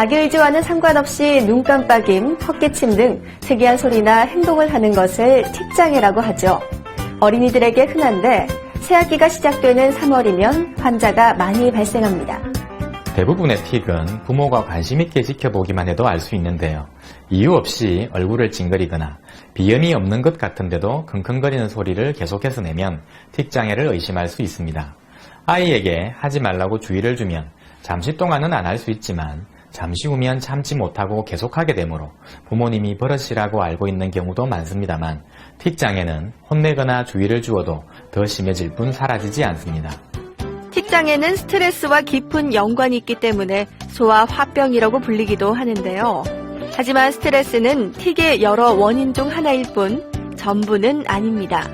자기 의지와는 상관없이 눈 깜빡임, 헛기침 등 특이한 소리나 행동을 하는 것을 틱장애라고 하죠. 어린이들에게 흔한데 새학기가 시작되는 3월이면 환자가 많이 발생합니다. 대부분의 틱은 부모가 관심 있게 지켜보기만 해도 알 수 있는데요. 이유 없이 얼굴을 찡그리거나 비염이 없는 것 같은데도 킁킁거리는 소리를 계속해서 내면 틱 장애를 의심할 수 있습니다. 아이에게 하지 말라고 주의를 주면 잠시 동안은 안 할 수 있지만 잠시 후면 참지 못하고 계속하게 되므로 부모님이 버릇이라고 알고 있는 경우도 많습니다만 틱 장애는 혼내거나 주의를 주어도 더 심해질 뿐 사라지지 않습니다. 틱장애는 스트레스와 깊은 연관이 있기 때문에 소아 화병이라고 불리기도 하는데요. 하지만 스트레스는 틱의 여러 원인 중 하나일 뿐 전부는 아닙니다.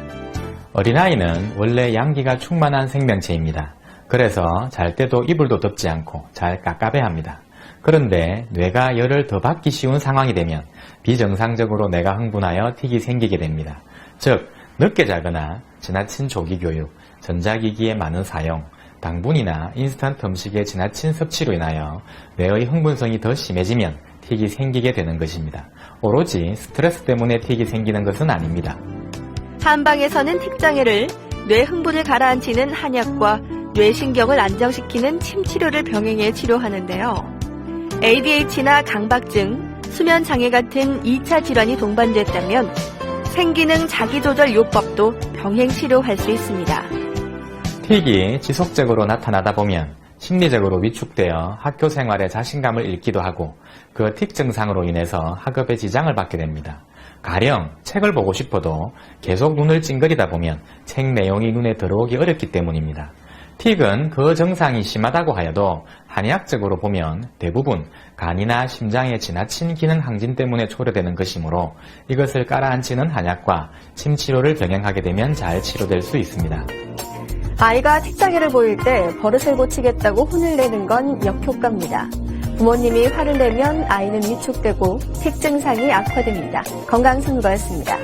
어린아이는 원래 양기가 충만한 생명체입니다. 그래서 잘 때도 이불도 덮지 않고 잘 깝깝해 합니다. 그런데 뇌가 열을 더 받기 쉬운 상황이 되면 비정상적으로 뇌가 흥분하여 틱이 생기게 됩니다. 즉, 늦게 자거나 지나친 조기 교육, 전자기기의 많은 사용, 당분이나 인스턴트 음식의 지나친 섭취로 인하여 뇌의 흥분성이 더 심해지면 틱이 생기게 되는 것입니다. 오로지 스트레스 때문에 틱이 생기는 것은 아닙니다. 한방에서는 틱장애를 뇌 흥분을 가라앉히는 한약과 뇌신경을 안정시키는 침치료를 병행해 치료하는데요. ADH나 강박증, 수면 장애 같은 2차 질환이 동반됐다면 생기능 자기조절 요법도 병행 치료할 수 있습니다. 틱이 지속적으로 나타나다 보면 심리적으로 위축되어 학교 생활에 자신감을 잃기도 하고 그 틱 증상으로 인해서 학업에 지장을 받게 됩니다. 가령 책을 보고 싶어도 계속 눈을 찡그리다 보면 책 내용이 눈에 들어오기 어렵기 때문입니다. 틱은 그 증상이 심하다고 하여도 한의학적으로 보면 대부분 간이나 심장의 지나친 기능 항진 때문에 초래되는 것이므로 이것을 깔아앉히는 한약과 침치료를 병행하게 되면 잘 치료될 수 있습니다. 아이가 틱장애를 보일 때 버릇을 고치겠다고 혼을 내는 건 역효과입니다. 부모님이 화를 내면 아이는 위축되고 틱 증상이 악화됩니다. 건강선거였습니다.